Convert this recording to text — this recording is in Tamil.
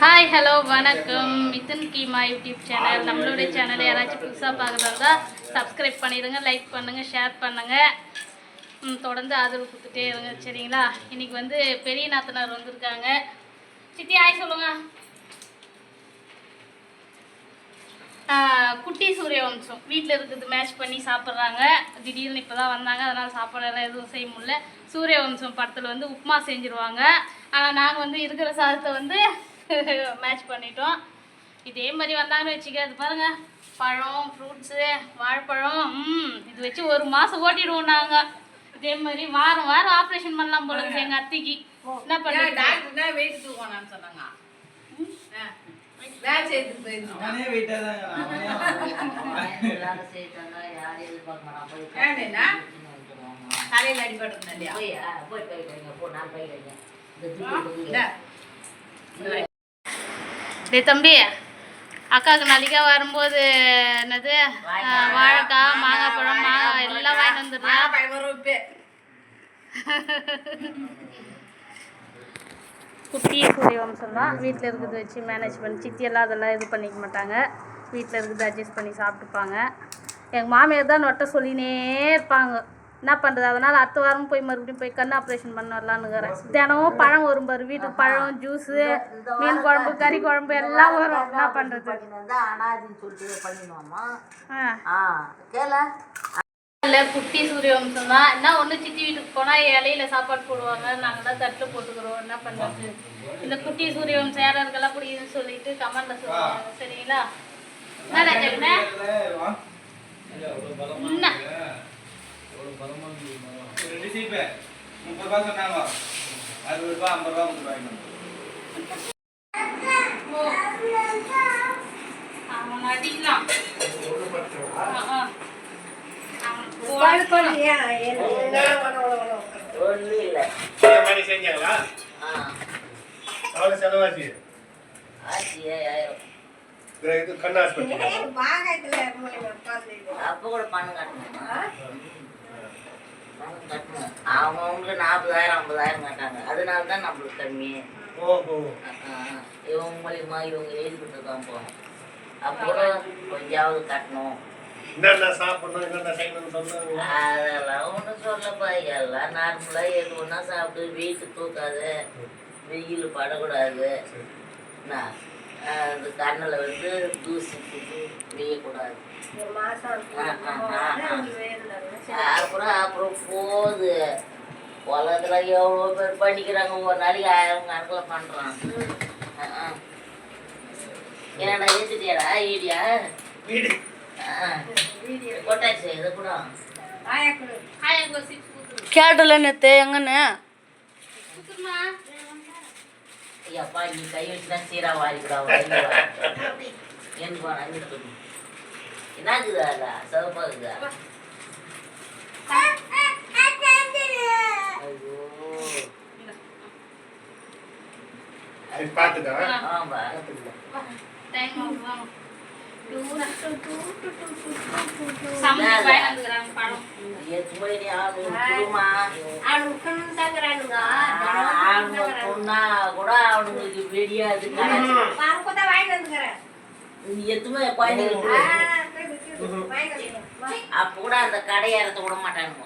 ஹாய் ஹலோ வணக்கம். Mithun keema YouTube channel. நம்மளுடைய சேனலை யாராச்சும் புதுசாக பார்க்குறதா சப்ஸ்கிரைப் பண்ணிடுங்க லைக் பண்ணுங்கள் ஷேர் பண்ணுங்கள் தொடர்ந்து ஆதரவு கொடுத்துட்டே இருங்க சரிங்களா? இன்றைக்கி வந்து பெரிய நாத்தனார் வந்திருக்காங்க. சித்தி ஆய் சொல்லுங்க. குட்டி சூரிய வம்சம் வீட்டில் இருக்கிறது மேட்ச் பண்ணி சாப்பிட்றாங்க. திடீர்னு இப்போ தான் வந்தாங்க அதனால் சாப்பாடெல்லாம் எதுவும் செய்ய முடியல. சூரிய வம்சம் படத்தில் வந்து உப்புமா செஞ்சுருவாங்க. ஆனால் நாங்கள் வந்து இருக்கிற சாதத்தை வந்து மேட்ச் பண்ணிட்டோம். இதே மாதிரி வந்தாங்கன்னு வச்சுக்க அது பாருங்க. பழம் ஃப்ரூட்ஸு வாழைப்பழம் ம் இது வச்சு ஒரு மாதம் ஓட்டிடுவோம் நாங்கள் இதே மாதிரி வாரம் வாரம் ஆப்ரேஷன் பண்ணலாம் போல எங்கள் அத்தைக்கு. என்ன பண்ணுறது டாக்டர் தான் வெயிட் தூக்கணும்னு சொன்னாங்க. தலையில் அடிபட்டு இந்தா. டே தம்பி அக்காவுக்கு நாளைக்கா வரும்போது என்னது? வாழைக்காய் மாங்காய் பழம் மாங்காய் எல்லாம் வாங்கிட்டு வந்துடுறேன் குட்டி சூரிய வம்சம் தான் வீட்டில் இருக்கிறத வச்சு மேனேஜ் பண்ணி சித்தியெல்லாம் அதெல்லாம் இது பண்ணிக்க மாட்டாங்க. வீட்டில் இருக்கிறது அட்ஜஸ்ட் பண்ணி சாப்பிட்டுப்பாங்க. எங்கள் மாமியார் தான் நொட்டை சொல்லினே இருப்பாங்க. என்ன பண்ணுறது அதனால் அடுத்த வாரம் போய் மறுபடியும் போய் கண் ஆப்ரேஷன் பண்ண வரலான்னுக்கிறேன் தினமும் பழம் வரும் பாரு வீட்டுக்கு பழம் ஜூஸு மீன் குழம்பு கறி குழம்பு எல்லாம் வரும். என்ன பண்ணுறது இல்லை குட்டி சூரிய வம்சம் தான். என்ன ஒன்று சித்தி வீட்டுக்கு போனால் இலையில சாப்பாடு போடுவாங்க. நாங்கள் தான் தட்டில் போட்டுக்கிறோம். என்ன பண்ணுறது இந்த குட்டி சூரிய வம்சம் யார் யாருக்கெல்லாம் பிடிக்குதுன்னு சொல்லிட்டு கமெண்ட்ல சொல்லுவாங்க. சரிங்களா? என்ன என்ன? ரெண்டு சீப்பு முப்பது ரூபா சொன்னாங்க. அறுபது ரூபா ஐம்பது ரூபா முப்பது மாதிரி செஞ்சாங்களா? செலவாச்சு. ஆச்சு ஏழாயிரம் இந்த இது கண் ஆஸ்பத்திரி அப்போ கூட பணம் கட்டணுமா பணம் கட்டணும் அவங்க அவங்களுக்கு நாற்பதாயிரம் ஐம்பதாயிரம் கட்டாங்க. அதனால தான் நம்மளுக்கு கம்மி. ஓஹோ. ஆ, இவங்க மூலியமா இவங்க எழுதி கொடுத்துதான் போகணும். அப்போ கூட கொஞ்சாவது கட்டணும். என்னென்ன சாப்பிடணும் என்னென்ன செய்யணும்னு சொன்னாங்க அதெல்லாம் ஒன்றும் சொல்லப்பா. எல்லாம் நார்மலாக எது ஒன்றா சாப்பிட்டு வெயிட்டு தூக்காது. வெயில் படக்கூடாது. என்ன அந்த கண்ணில் வந்து தூசி ஆ. அப்புறம் அப்புறம் போகுது. உலகத்துல எவ்வளோ பேர் பண்ணிக்கிறாங்க ஒரு நாளைக்கு ஆயிரம் கணக்கில் பண்ணுறான் ஏன்டா ஏற்றிட்டியாடா ஈடியா வீடு. கொட்டாச்சு இதை கூட. கேட்டல நேத்து எங்கன்னு. ஐயாப்பா நீ கை வச்சுதான் சீரா வேணாம் அங்கே சொல்லு என்னக்குதா அதா சிவப்பா இருக்குதா எத்துமே குழந்தைங்களுக்கு அப்ப கூட அந்த கடையறத்த விட மாட்டானுங்க.